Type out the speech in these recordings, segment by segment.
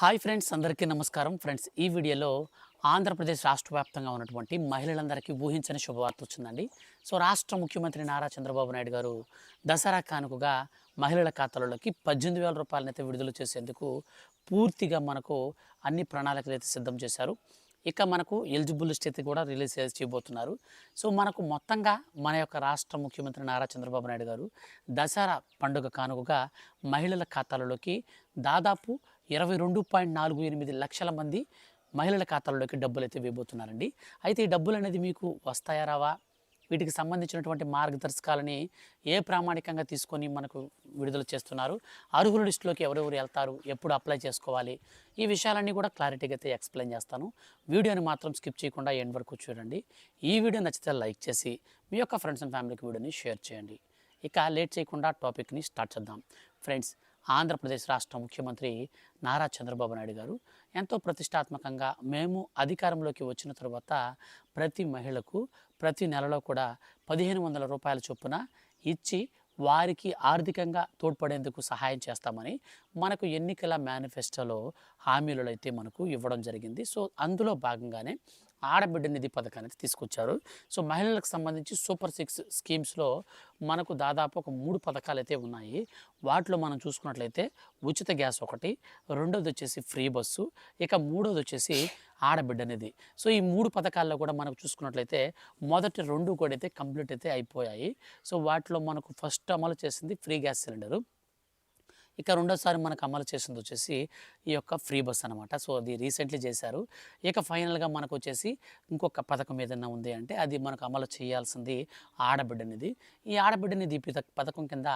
Hi friends అందరికీ నమస్కారం. Friends ఈ వీడియోలో ఆంధ్రప్రదేశ్ రాష్ట్ర వ్యాప్తంగా ఉన్నటువంటి మహిళలందరికీ ఊహించని శుభవార్త వచ్చిందండి. సో రాష్ట్ర ముఖ్యమంత్రి నారా చంద్రబాబు నాయుడు గారు దసరా కానుకగా మహిళల ఖాతాలలోకి పద్దెనిమిది వేల రూపాయలనైతే విడుదల చేసేందుకు పూర్తిగా మనకు అన్ని ప్రణాళికలు అయితే సిద్ధం చేశారు. ఇక మనకు ఎలిజిబుల్ లిస్ట్ అయితే కూడా రిలీజ్ చేసి చేయబోతున్నారు. సో మనకు మొత్తంగా మన యొక్క రాష్ట్ర ముఖ్యమంత్రి నారా చంద్రబాబు నాయుడు గారు దసరా పండుగ కానుకగా మహిళల ఖాతాలలోకి దాదాపు ఇరవై రెండు పాయింట్ నాలుగు ఎనిమిది లక్షల మంది మహిళల ఖాతాలలోకి డబ్బులు అయితే వేయబోతున్నారండి. అయితే ఈ డబ్బులు అనేది మీకు వస్తాయా రావా? వీటికి సంబంధించినటువంటి మార్గదర్శకాలని ఏ ప్రామాణికంగా తీసుకొని మనకు విడుదల చేస్తున్నారు? అర్హుల లిస్టులోకి ఎవరెవరు వెళ్తారు? ఎప్పుడు అప్లై చేసుకోవాలి? ఈ విషయాలన్నీ కూడా క్లారిటీగా అయితే ఎక్స్ప్లెయిన్ చేస్తాను. వీడియోని మాత్రం స్కిప్ చేయకుండా ఎండ్ వరకు చూడండి. ఈ వీడియో నచ్చితే లైక్ చేసి మీ యొక్క ఫ్రెండ్స్ అండ్ ఫ్యామిలీకి వీడియోని షేర్ చేయండి. ఇక లేట్ చేయకుండా టాపిక్ని స్టార్ట్ చేద్దాం. ఫ్రెండ్స్ ఆంధ్రప్రదేశ్ రాష్ట్ర ముఖ్యమంత్రి నారా చంద్రబాబు నాయుడు గారు. ఎంతో ప్రతిష్టాత్మకంగా మేము అధికారంలోకి వచ్చిన తర్వాత ప్రతి మహిళకు ప్రతి నెలలో కూడా పదిహేను వందల రూపాయల చొప్పున ఇచ్చి వారికి ఆర్థికంగా తోడ్పడేందుకు సహాయం చేస్తామని మనకు ఎన్నికల మేనిఫెస్టోలో హామీలు అయితే మనకు ఇవ్వడం జరిగింది. సో అందులో భాగంగానే ఆడబిడ్డ నిధి పథకాన్ని తీసుకొచ్చారు. సో మహిళలకు సంబంధించి సూపర్ సిక్స్ స్కీమ్స్లో మనకు దాదాపు ఒక మూడు పథకాలు అయితే ఉన్నాయి. వాటిలో మనం చూసుకున్నట్లయితే ఉచిత గ్యాస్ ఒకటి రెండోది వచ్చేసి ఫ్రీ బస్సు ఇక మూడోది వచ్చేసి ఆడబిడ్డ నిధి సో ఈ మూడు పథకాల్లో కూడా మనకు చూసుకున్నట్లయితే మొదటి రెండు కూడా అయితే కంప్లీట్ అయితే అయిపోయాయి. సో వాటిలో మనకు ఫస్ట్ అమలు చేసింది ఫ్రీ గ్యాస్ సిలిండరు. ఇక రెండోసారి మనకు అమలు చేసింది వచ్చేసి ఈ యొక్క ఫ్రీ బస్ అనమాట సో అది రీసెంట్లీ చేశారు. ఇక ఫైనల్గా మనకు వచ్చేసి ఇంకొక పథకం ఏదైనా ఉంది అంటే అది మనకు అమలు చేయాల్సింది ఆడబిడ్డనిది. ఈ ఆడబిడ్డనిధి పథ- పథకం కింద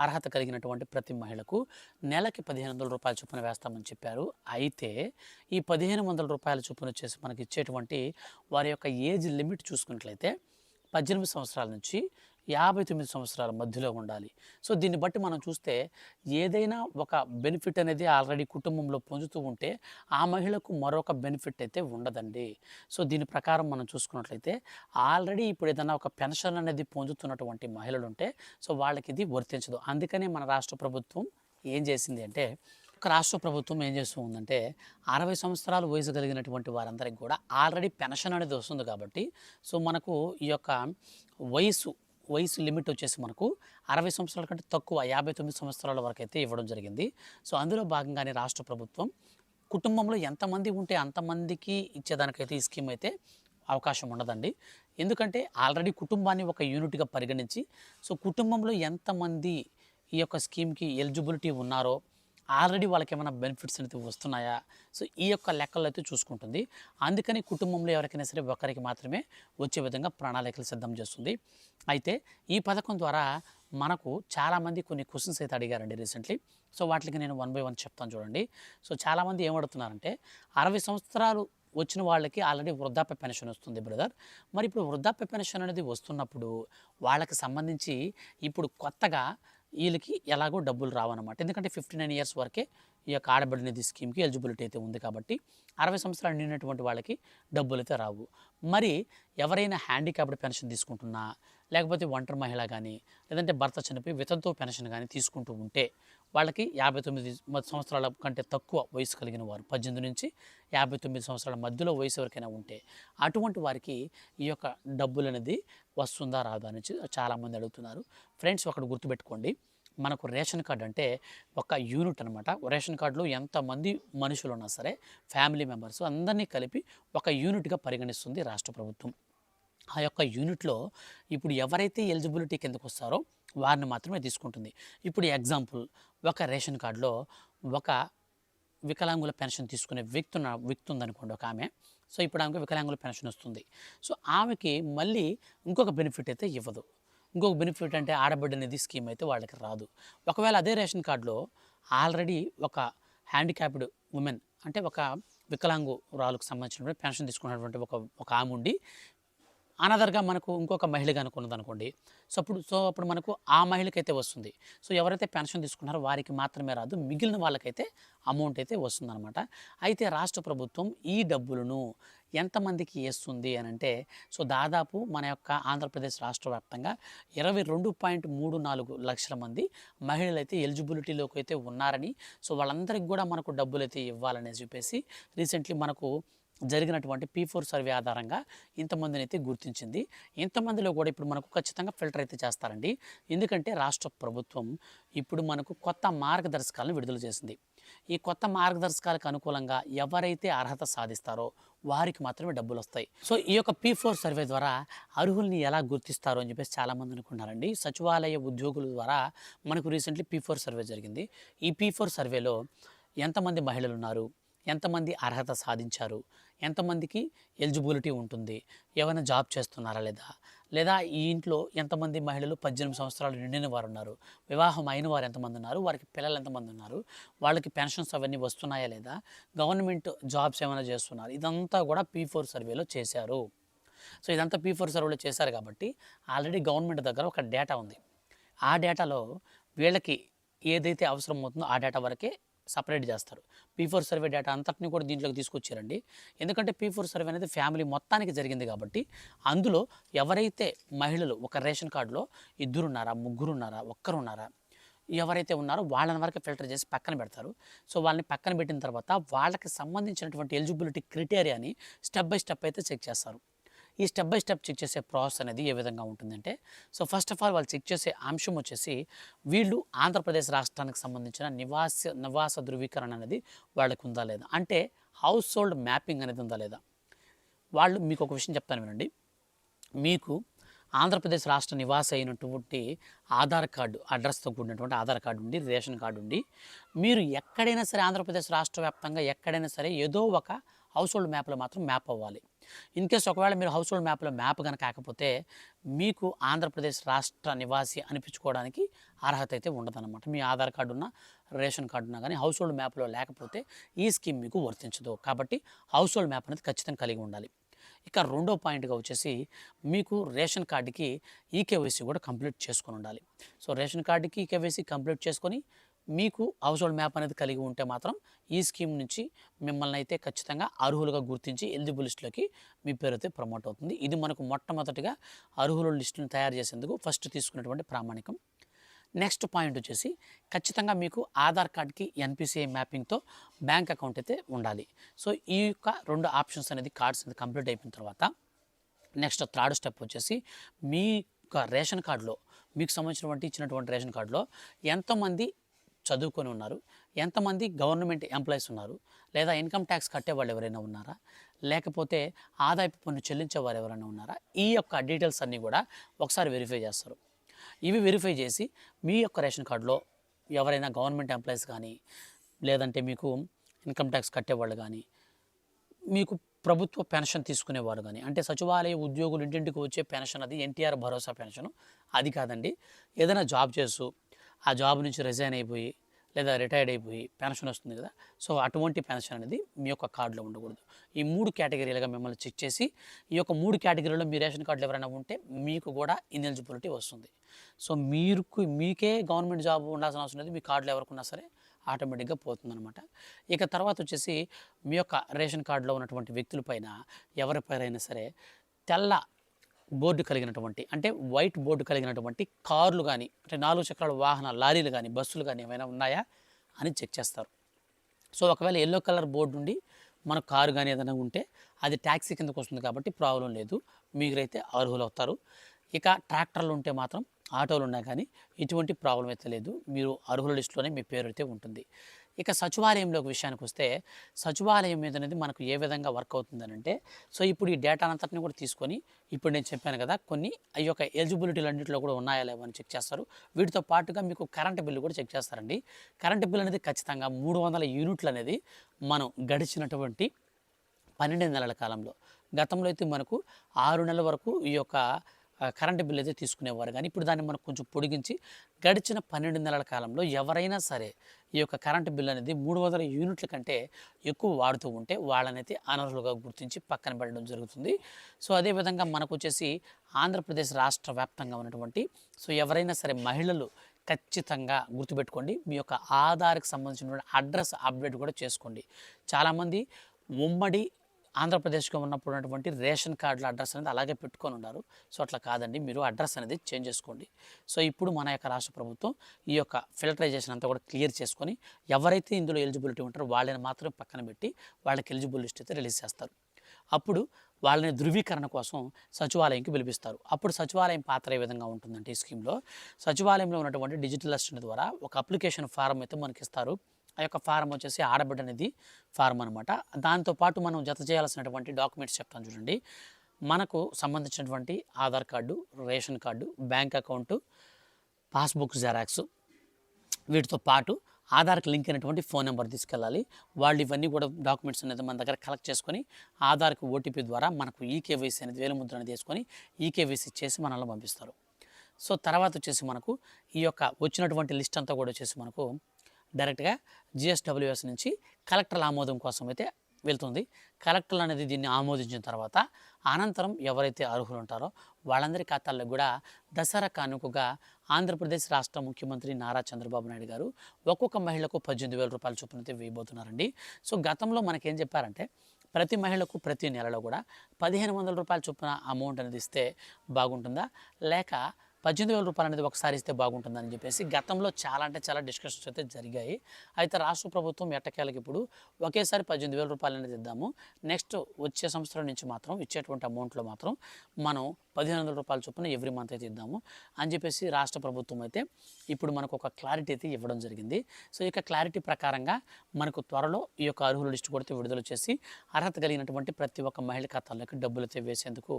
అర్హత కలిగినటువంటి ప్రతి మహిళకు నెలకి పదిహేను వందల రూపాయల చొప్పున వేస్తామని చెప్పారు. అయితే ఈ పదిహేను వందల రూపాయల చొప్పున వచ్చేసి మనకి ఇచ్చేటువంటి వారి యొక్క ఏజ్ లిమిట్ చూసుకున్నట్లయితే పద్దెనిమిది సంవత్సరాల నుంచి యాభై తొమ్మిది సంవత్సరాల మధ్యలో ఉండాలి. సో దీన్ని బట్టి మనం చూస్తే ఏదైనా ఒక బెనిఫిట్ అనేది ఆల్రెడీ కుటుంబంలో పొందుతూ ఉంటే ఆ మహిళకు మరొక బెనిఫిట్ అయితే ఉండదండి. సో దీని ప్రకారం మనం చూసుకున్నట్లయితే ఆల్రెడీ ఇప్పుడు ఏదైనా ఒక పెన్షన్ అనేది పొందుతున్నటువంటి మహిళలు ఉంటే సో వాళ్ళకి ఇది వర్తించదు. అందుకనే మన రాష్ట్ర ప్రభుత్వం ఏం చేసింది అంటే రాష్ట్ర ప్రభుత్వం ఏం చేస్తూ ఉందంటే అరవై సంవత్సరాలు వయసు కలిగినటువంటి వారందరికీ కూడా ఆల్రెడీ పెన్షన్ అనేది వస్తుంది కాబట్టి సో మనకు ఈ యొక్క వయసు వయసు లిమిట్ వచ్చేసి మనకు అరవై సంవత్సరాల కంటే తక్కువ యాభై తొమ్మిది సంవత్సరాల వరకు అయితే ఇవ్వడం జరిగింది. సో అందులో భాగంగానే రాష్ట్ర ప్రభుత్వం కుటుంబంలో ఎంతమంది ఉంటే అంతమందికి ఇచ్చేదానికైతే ఈ స్కీమ్ అయితే అవకాశం ఉండదండి. ఎందుకంటే ఆల్రెడీ కుటుంబాన్ని ఒక యూనిట్గా పరిగణించి సో కుటుంబంలో ఎంతమంది ఈ యొక్క స్కీమ్కి ఎలిజిబిలిటీ ఉన్నారో ఆల్రెడీ వాళ్ళకి ఏమైనా బెనిఫిట్స్ అనేది వస్తున్నాయా? సో ఈ యొక్క లెక్కలు అయితే చూసుకుంటుంది. అందుకని కుటుంబంలో ఎవరికైనా సరే ఒకరికి మాత్రమే వచ్చే విధంగా ప్రణాళికలు సిద్ధం చేస్తుంది. అయితే ఈ పథకం ద్వారా మనకు చాలామంది కొన్ని క్వశ్చన్స్ అయితే అడిగారండి రీసెంట్లీ సో వాటికి నేను వన్ బై వన్ చెప్తాను చూడండి. సో చాలామంది ఏమడుతున్నారంటే అరవై సంవత్సరాలు వచ్చిన వాళ్ళకి ఆల్రెడీ వృద్ధాప్య పెన్షన్ వస్తుంది బ్రదర్. మరి ఇప్పుడు వృద్ధాప్య పెన్షన్ అనేది వస్తున్నప్పుడు వాళ్ళకి సంబంధించి ఇప్పుడు కొత్తగా వీళ్ళకి ఎలాగో డబ్బులు రావన్నమాట. ఎందుకంటే ఫిఫ్టీ నైన్ ఇయర్స్ వరకే ఈ యొక్క ఆడబిడ్డ నిధి స్కీమ్కి ఎలిజిబిలిటీ అయితే ఉంది కాబట్టి అరవై సంవత్సరాలు నిండినటువంటి వాళ్ళకి డబ్బులు అయితే రావు. మరి ఎవరైనా హ్యాండిక్యాప్డ్ పెన్షన్ తీసుకుంటున్నా లేకపోతే ఒంటరి మహిళ కానీ లేదంటే భర్త చనిపోయి వితంతో పెన్షన్ కానీ తీసుకుంటూ ఉంటే వాళ్ళకి యాభై తొమ్మిది సంవత్సరాల కంటే తక్కువ వయసు కలిగిన వారు. పద్దెనిమిది నుంచి యాభై తొమ్మిది సంవత్సరాల మధ్యలో వయసు ఎవరికైనా ఉంటే అటువంటి వారికి ఈ యొక్క డబ్బులు అనేది వస్తుందా రాదా అని చాలామంది అడుగుతున్నారు. ఫ్రెండ్స్ ఒకటి గుర్తుపెట్టుకోండి. మనకు రేషన్ కార్డు అంటే ఒక యూనిట్ అనమాట రేషన్ కార్డులో ఎంతమంది మనుషులు ఉన్నా సరే ఫ్యామిలీ మెంబర్స్ అందరినీ కలిపి ఒక యూనిట్గా పరిగణిస్తుంది రాష్ట్ర ప్రభుత్వం. ఆ యొక్క యూనిట్లో ఇప్పుడు ఎవరైతే ఎలిజిబిలిటీ కిందకు వస్తారో వారిని మాత్రమే తీసుకుంటుంది. ఇప్పుడు ఎగ్జాంపుల్ ఒక రేషన్ కార్డులో ఒక వికలాంగుల పెన్షన్ తీసుకునే వ్యక్తి ఉన్న వ్యక్తి ఉందనుకోండి ఒక ఆమె. సో ఇప్పుడు ఆమెకు వికలాంగుల పెన్షన్ వస్తుంది. సో ఆమెకి మళ్ళీ ఇంకొక బెనిఫిట్ అయితే ఇవ్వదు. ఇంకొక బెనిఫిట్ అంటే ఆడబిడ్డ నిధి స్కీమ్ అయితే వాళ్ళకి రాదు. ఒకవేళ అదే రేషన్ కార్డులో ఆల్రెడీ ఒక హ్యాండిక్యాప్డ్ ఉమెన్ అంటే ఒక వికలాంగురాలకు సంబంధించినటువంటి పెన్షన్ తీసుకున్నటువంటి ఒక ఒక ఆమె ఉండి అనదర్గా మనకు ఇంకొక మహిళ అనుకున్నది అనుకోండి సో అప్పుడు సో అప్పుడు మనకు ఆ మహిళకైతే వస్తుంది. సో ఎవరైతే పెన్షన్ తీసుకున్నారో వారికి మాత్రమే రాదు మిగిలిన వాళ్ళకైతే అమౌంట్ అయితే వస్తుందన్నమాట. అయితే రాష్ట్ర ప్రభుత్వం ఈ డబ్బులను ఎంతమందికి వేస్తుంది అని అంటే సో దాదాపు మన యొక్క ఆంధ్రప్రదేశ్ రాష్ట్ర వ్యాప్తంగా ఇరవై రెండు పాయింట్ మూడు నాలుగు లక్షల మంది మహిళలు అయితే ఎలిజిబిలిటీలోకి అయితే ఉన్నారని సో వాళ్ళందరికీ కూడా మనకు డబ్బులు అయితే ఇవ్వాలని చెప్పేసి రీసెంట్లీ మనకు జరిగినటువంటి పీ ఫోర్ సర్వే ఆధారంగా ఇంతమందిని అయితే గుర్తించింది. ఇంతమందిలో కూడా ఇప్పుడు మనకు ఖచ్చితంగా ఫిల్టర్ అయితే చేస్తారండి. ఎందుకంటే రాష్ట్ర ప్రభుత్వం ఇప్పుడు మనకు కొత్త మార్గదర్శకాలను విడుదల చేసింది. ఈ కొత్త మార్గదర్శకాలకు అనుకూలంగా ఎవరైతే అర్హత సాధిస్తారో వారికి మాత్రమే డబ్బులు వస్తాయి. సో ఈ యొక్క పీ ఫోర్ సర్వే ద్వారా అర్హుల్ని ఎలా గుర్తిస్తారు అని చెప్పేసి చాలామంది అనుకున్నారండి సచివాలయ ఉద్యోగుల ద్వారా మనకు రీసెంట్లీ పీ ఫోర్ సర్వే జరిగింది. ఈ పీ ఫోర్ సర్వేలో ఎంతమంది మహిళలు ఉన్నారు? ఎంతమంది అర్హత సాధించారు? ఎంతమందికి ఎలిజిబిలిటీ ఉంటుంది? ఏమైనా జాబ్ చేస్తున్నారా లేదా? లేదా ఈ ఇంట్లో ఎంతమంది మహిళలు పద్దెనిమిది సంవత్సరాలు నిండిన వారు ఉన్నారు వివాహం అయిన వారు ఎంతమంది ఉన్నారు? వారికి పిల్లలు ఎంతమంది ఉన్నారు? వాళ్ళకి పెన్షన్స్ అవన్నీ వస్తున్నాయా లేదా? గవర్నమెంట్ జాబ్స్ ఏమైనా చేస్తున్నారు? ఇదంతా కూడా పీ ఫోర్ సర్వేలో చేశారు. సో ఇదంతా పీ ఫోర్ సర్వేలో చేశారు కాబట్టి ఆల్రెడీ గవర్నమెంట్ దగ్గర ఒక డేటా ఉంది. ఆ డేటాలో వీళ్ళకి ఏదైతే అవసరం అవుతుందో ఆ డేటా వరకే సపరేట్ చేస్తారు. పీ ఫోర్ సర్వే డేటా అంతటిని కూడా దీంట్లోకి తీసుకొచ్చారండి. ఎందుకంటే పీ ఫోర్ సర్వే అనేది ఫ్యామిలీ మొత్తానికి జరిగింది కాబట్టి అందులో ఎవరైతే మహిళలు ఒక రేషన్ కార్డులో ఇద్దరున్నారా ముగ్గురున్నారా ఒక్కరున్నారా ఎవరైతే ఉన్నారో వాళ్ళని వరకు ఫిల్టర్ చేసి పక్కన పెడతారు. సో వాళ్ళని పక్కన పెట్టిన తర్వాత వాళ్ళకి సంబంధించినటువంటి ఎలిజిబిలిటీ క్రిటేరియాని స్టెప్ బై స్టెప్ అయితే చెక్ చేస్తారు. ఈ స్టెప్ బై స్టెప్ చెక్ చేసే ప్రాసెస్ అనేది ఏ విధంగా ఉంటుందంటే సో ఫస్ట్ ఆఫ్ ఆల్ వాళ్ళు చెక్ చేసే అంశం వచ్చేసి వీళ్ళు ఆంధ్రప్రదేశ్ రాష్ట్రానికి సంబంధించిన నివాస నివాస ధృవీకరణ అనేది వాళ్ళకి ఉందా లేదా? అంటే హౌస్ హోల్డ్ మ్యాపింగ్ అనేది ఉందా లేదా? వాళ్ళు మీకు ఒక విషయం చెప్తాను వినండి. మీకు ఆంధ్రప్రదేశ్ రాష్ట్ర నివాస అయినటువంటి ఆధార్ కార్డు అడ్రస్తో కూడినటువంటి ఆధార్ కార్డు ఉండి రేషన్ కార్డు ఉండి మీరు ఎక్కడైనా సరే ఆంధ్రప్రదేశ్ రాష్ట్ర వ్యాప్తంగా ఎక్కడైనా సరే ఏదో ఒక హౌస్ హోల్డ్ మ్యాప్లో మాత్రం మ్యాప్ అవ్వాలి. ఇన్ కేస్ ఒకవేళ మీరు హౌస్ హోల్డ్ మ్యాప్లో మ్యాప్ కనుక కాకపోతే మీకు ఆంధ్రప్రదేశ్ రాష్ట్ర నివాసి అనిపించుకోవడానికి అర్హత అయితే ఉండదన్నమాట. మీ ఆధార్ కార్డు ఉన్న రేషన్ కార్డు ఉన్నా కానీ హౌస్ హోల్డ్ మ్యాప్లో లేకపోతే ఈ స్కీమ్ మీకు వర్తించదు. కాబట్టి హౌస్ హోల్డ్ మ్యాప్ అనేది ఖచ్చితంగా కలిగి ఉండాలి. ఇక రెండో పాయింట్గా వచ్చేసి మీకు రేషన్ కార్డుకి ఈకేవైసీ కూడా కంప్లీట్ చేసుకొని ఉండాలి. సో రేషన్ కార్డుకి ఈకేవైసీ కంప్లీట్ చేసుకొని మీకు హౌస్ హోల్డ్ మ్యాప్ అనేది కలిగి ఉంటే మాత్రం ఈ స్కీమ్ నుంచి మిమ్మల్ని అయితే ఖచ్చితంగా అర్హులుగా గుర్తించి ఎలిజిబుల్ లిస్టులోకి మీ పేరు అయితే ప్రమోట్ అవుతుంది. ఇది మనకు మొట్టమొదటిగా అర్హుల లిస్టును తయారు చేసేందుకు ఫస్ట్ తీసుకున్నటువంటి ప్రామాణికం. నెక్స్ట్ పాయింట్ వచ్చేసి ఖచ్చితంగా మీకు ఆధార్ కార్డ్కి ఎన్పిసిఐ మ్యాపింగ్తో బ్యాంక్ అకౌంట్ అయితే ఉండాలి. సో ఈ యొక్క రెండు ఆప్షన్స్ అనేది కార్డ్స్ అనేది కంప్లీట్ అయిపోయిన తర్వాత నెక్స్ట్ థర్డ్ స్టెప్ వచ్చేసి మీ యొక్క రేషన్ కార్డులో మీకు సంబంధించినటువంటి ఇచ్చినటువంటి రేషన్ కార్డులో ఎంతమంది చదువుకొని ఉన్నారు. ఎంతమంది గవర్నమెంట్ ఎంప్లాయీస్ ఉన్నారు? లేదా ఇన్కమ్ ట్యాక్స్ కట్టేవాళ్ళు ఎవరైనా ఉన్నారా? లేకపోతే ఆదాయపు పన్ను చెల్లించేవారు ఎవరైనా ఉన్నారా? ఈ యొక్క డీటెయిల్స్ అన్నీ కూడా ఒకసారి వెరిఫై చేస్తారు. ఇవి వెరిఫై చేసి మీ యొక్క రేషన్ కార్డులో ఎవరైనా గవర్నమెంట్ ఎంప్లాయీస్ కానీ లేదంటే మీకు ఇన్కమ్ ట్యాక్స్ కట్టేవాళ్ళు కానీ మీకు ప్రభుత్వ పెన్షన్ తీసుకునేవారు కానీ అంటే సచివాలయ ఉద్యోగులు ఇంటింటికి వచ్చే పెన్షన్ అది ఎన్టీఆర్ భరోసా పెన్షన్ అది కాదండి. ఏదైనా జాబ్ చేస్తూ ఆ జాబ్ నుంచి రిజైన్ అయిపోయి లేదా రిటైర్డ్ అయిపోయి పెన్షన్ వస్తుంది కదా. సో అటువంటి పెన్షన్ అనేది మీ యొక్క కార్డులో ఉండకూడదు. ఈ మూడు కేటగిరీలుగా మిమ్మల్ని చెక్ చేసి ఈ యొక్క మూడు కేటగిరీలో మీ రేషన్ కార్డులు ఎవరైనా ఉంటే మీకు కూడా ఇన్ఎలిజిబిలిటీ వస్తుంది. సో మీకు మీకే గవర్నమెంట్ జాబ్ ఉండాల్సిన అవసరం లేదు. మీ కార్డులో ఎవరికున్నా సరే ఆటోమేటిక్గా పోతుందన్నమాట. ఇక తర్వాత వచ్చేసి మీ యొక్క రేషన్ కార్డులో ఉన్నటువంటి వ్యక్తులపైన ఎవరిపైన సరే తెల్ల బోర్డు కలిగినటువంటి అంటే వైట్ బోర్డు కలిగినటువంటి కార్లు కానీ అంటే నాలుగు చక్రాల వాహనాలు లారీలు కానీ బస్సులు కానీ ఏమైనా ఉన్నాయా అని చెక్ చేస్తారు. సో ఒకవేళ ఎల్లో కలర్ బోర్డు ఉండి మన కారు కానీ ఏదైనా ఉంటే అది ట్యాక్సీ కిందకు వస్తుంది కాబట్టి ప్రాబ్లం లేదు. మీరైతే అర్హులు అవుతారు ఇక ట్రాక్టర్లు ఉంటే మాత్రం ఆటోలు ఉన్నా కానీ ఎటువంటి ప్రాబ్లం అయితే లేదు. మీరు అర్హుల లిస్టులోనే మీ పేరు అయితే ఉంటుంది. ఇక సచివాలయంలోకి విషయానికి వస్తే సచివాలయం మీద అనేది మనకు ఏ విధంగా వర్క్ అవుతుందనంటే సో ఇప్పుడు ఈ డేటా అంతటిని కూడా తీసుకొని ఇప్పుడు నేను చెప్పాను కదా కొన్ని ఈ యొక్క ఎలిజిబిలిటీలు అన్నింటిలో కూడా ఉన్నాయా లేవని అని చెక్ చేస్తారు. వీటితో పాటుగా మీకు కరెంట్ బిల్లు కూడా చెక్ చేస్తారండి. కరెంట్ బిల్ అనేది ఖచ్చితంగా మూడు వందల యూనిట్లు అనేది మనం గడిచినటువంటి పన్నెండు నెలల కాలంలో. గతంలో అయితే మనకు ఆరు నెలల వరకు ఈ యొక్క కరెంటు బిల్ అయితే తీసుకునేవారు. కానీ ఇప్పుడు దాన్ని మనం కొంచెం పొడిగించి గడిచిన పన్నెండు నెలల కాలంలో ఎవరైనా సరే ఈ యొక్క కరెంటు బిల్ అనేది మూడు వందల యూనిట్ల కంటే ఎక్కువ వాడుతూ ఉంటే వాళ్ళనైతే అనర్హులుగా గుర్తించి పక్కన పెట్టడం జరుగుతుంది. సో అదేవిధంగా మనకు వచ్చేసి ఆంధ్రప్రదేశ్ రాష్ట్ర వ్యాప్తంగా ఉన్నటువంటి సో ఎవరైనా సరే మహిళలు ఖచ్చితంగా గుర్తుపెట్టుకోండి. మీ యొక్క ఆధార్కి సంబంధించినటువంటి అడ్రస్ అప్డేట్ కూడా చేసుకోండి. చాలామంది ఉమ్మడి ఆంధ్రప్రదేశ్లో ఉన్నప్పుడు ఉన్నటువంటి రేషన్ కార్డుల అడ్రస్ అనేది అలాగే పెట్టుకొని ఉన్నారు. సో అట్లా కాదండి. మీరు అడ్రస్ అనేది చేంజ్ చేసుకోండి. సో ఇప్పుడు మన యొక్క రాష్ట్ర ప్రభుత్వం ఈ యొక్క ఫిల్టరైజేషన్ అంతా కూడా క్లియర్ చేసుకొని ఎవరైతే ఇందులో ఎలిజిబిలిటీ ఉంటారో వాళ్ళని మాత్రమే పక్కన పెట్టి వాళ్ళకి ఎలిజిబుల్ లిస్ట్ అయితే రిలీజ్ చేస్తారు. అప్పుడు వాళ్ళని ధృవీకరణ కోసం సచివాలయంకి పిలిపిస్తారు. అప్పుడు సచివాలయం పాత్ర ఏ విధంగా ఉంటుందంటే ఈ స్కీమ్లో? సచివాలయంలో ఉన్నటువంటి డిజిటల్ అసిస్టెంట్ ద్వారా ఒక అప్లికేషన్ ఫారం అయితే మనకి ఇస్తారు ఆ యొక్క ఫారం వచ్చేసి ఆడబిడ్డ అనేది ఫారం అనమాట దాంతోపాటు మనం జత చేయాల్సినటువంటి డాక్యుమెంట్స్ చెప్తాను చూడండి. మనకు సంబంధించినటువంటి Aadhaar card ration card bank account passbook xerox వీటితో పాటు ఆధార్కి లింక్ అయినటువంటి ఫోన్ నెంబర్ తీసుకెళ్ళాలి. వాళ్ళు ఇవన్నీ కూడా డాక్యుమెంట్స్ అనేది మన దగ్గర కలెక్ట్ చేసుకొని ఆధార్కి ఓటీపీ ద్వారా మనకు ఈకేవైసీ అనేది వేలుముద్ర అనేది తీసుకొని ఈకేవైసీ చేసి మనల్ని పంపిస్తారు. సో తర్వాత వచ్చేసి మనకు ఈ యొక్క వచ్చినటువంటి లిస్ట్ అంతా కూడా వచ్చేసి మనకు డైరెక్ట్గా జిఎస్డబ్ల్యూఎస్ నుంచి కలెక్టర్ల ఆమోదం కోసం అయితే వెళ్తుంది. కలెక్టర్లు అనేది దీన్ని ఆమోదించిన తర్వాత అనంతరం ఎవరైతే అర్హులు ఉంటారో వాళ్ళందరి ఖాతాల్లో కూడా దసరా కానుకగా ఆంధ్రప్రదేశ్ రాష్ట్ర ముఖ్యమంత్రి నారా చంద్రబాబు నాయుడు గారు ఒక్కొక్క మహిళకు పద్దెనిమిది వేల రూపాయల చొప్పున అయితే వేయబోతున్నారండి. సో గతంలో మనకేం చెప్పారంటే ప్రతి మహిళకు ప్రతి నెలలో కూడా పదిహేను వందల రూపాయల చొప్పున అమౌంట్ అనేది ఇస్తే బాగుంటుందా? లేక పద్దెనిమిది వేల రూపాయలు అనేది ఒకసారి ఇస్తే బాగుంటుందని చెప్పేసి గతంలో చాలా అంటే చాలా డిస్కషన్స్ అయితే జరిగాయి. అయితే రాష్ట్ర ప్రభుత్వం ఎట్టకేలకి ఇప్పుడు ఒకేసారి పద్దెనిమిది వేల రూపాయలు అనేది ఇద్దాము. నెక్స్ట్ వచ్చే సంవత్సరం నుంచి మాత్రం ఇచ్చేటువంటి అమౌంట్లో మాత్రం మనం పదిహేను వందల రూపాయల చొప్పున ఎవ్రీ మంత్ అయితే ఇద్దాము అని చెప్పేసి రాష్ట్ర ప్రభుత్వం అయితే ఇప్పుడు మనకు ఒక క్లారిటీ అయితే ఇవ్వడం జరిగింది. సో ఈ యొక్క క్లారిటీ ప్రకారంగా మనకు త్వరలో ఈ యొక్క అర్హుల లిస్టు కూడా విడుదల చేసి అర్హత కలిగినటువంటి ప్రతి ఒక్క మహిళ ఖాతాల్లోకి డబ్బులు అయితే వేసేందుకు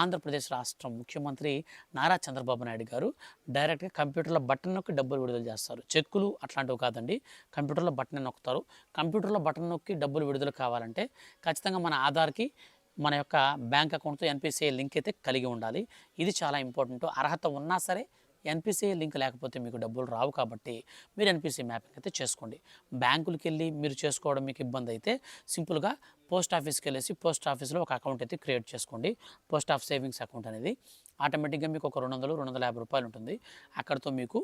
ఆంధ్రప్రదేశ్ రాష్ట్ర ముఖ్యమంత్రి నారా చంద్రబాబు నాయుడు గారు డైరెక్ట్గా కంప్యూటర్లో బటన్ నొక్కి డబ్బులు విడుదల చేస్తారు. చెక్కులు అట్లాంటివి కాదండి కంప్యూటర్లో బటన్ నొక్కుతారు. కంప్యూటర్లో బటన్ నొక్కి డబ్బులు విడుదల కావాలంటే ఖచ్చితంగా మన ఆధార్కి మన యొక్క బ్యాంక్ అకౌంట్తో ఎన్పిసిఐ లింక్ అయితే కలిగి ఉండాలి. ఇది చాలా ఇంపార్టెంట్. అర్హత ఉన్నా సరే ఎన్పిసిఐ లింక్ లేకపోతే మీకు డబ్బులు రావు కాబట్టి మీరు ఎన్పిసిఐ మ్యాపింగ్ అయితే చేసుకోండి. బ్యాంకులకి వెళ్ళి మీరు చేసుకోవడం మీకు ఇబ్బంది అయితే సింపుల్గా పోస్ట్ ఆఫీస్కి వెళ్ళేసి పోస్ట్ ఆఫీస్లో ఒక అకౌంట్ అయితే క్రియేట్ చేసుకోండి. పోస్ట్ ఆఫ్ సేవింగ్స్ అకౌంట్ అనేది ఆటోమేటిక్గా మీకు ఒక రెండు వందలు రెండు వందల యాభై రూపాయలు ఉంటుంది. అక్కడితో మీకు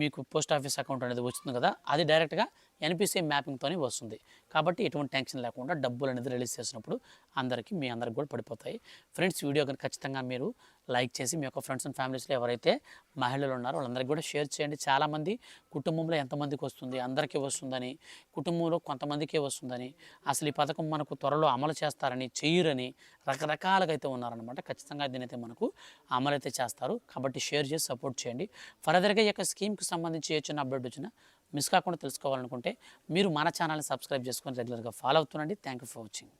మీకు పోస్ట్ ఆఫీస్ అకౌంట్ అనేది వచ్చింది కదా అది డైరెక్ట్గా ఎన్పిసిఐ మ్యాపింగ్తోనే వస్తుంది. కాబట్టి ఎటువంటి టెన్షన్ లేకుండా డబ్బులు అనేది రిలీజ్ చేసినప్పుడు అందరికీ మీ అందరికి కూడా పడిపోతాయి. ఫ్రెండ్స్ వీడియో కనుక ఖచ్చితంగా మీరు లైక్ చేసి మీ యొక్క ఫ్రెండ్స్ అండ్ ఫ్యామిలీస్లో ఎవరైతే మహిళలు ఉన్నారో వాళ్ళందరికీ కూడా షేర్ చేయండి. చాలామంది కుటుంబంలో ఎంతమందికి వస్తుంది అందరికీ వస్తుందని కుటుంబంలో కొంతమందికే వస్తుందని అసలు ఈ పథకం మనకు త్వరలో అమలు చేస్తారని చెయ్యరని రకరకాలుగా అయితే ఉన్నారనమాట ఖచ్చితంగా దీనైతే మనకు అమలు అయితే చేస్తారు. కాబట్టి షేర్ చేసి సపోర్ట్ చేయండి. ఫర్దర్గా ఈ యొక్క స్కీమ్కి సంబంధించి ఏ చిన్న అప్డేట్ వచ్చినా మిస్ కాకుండా తెలుసుకోవాలనుకుంటే మీరు మన ఛానల్ని సబ్స్క్రైబ్ చేసుకొని రెగ్యులర్గా follow అవుతుండండి. Thank you for watching.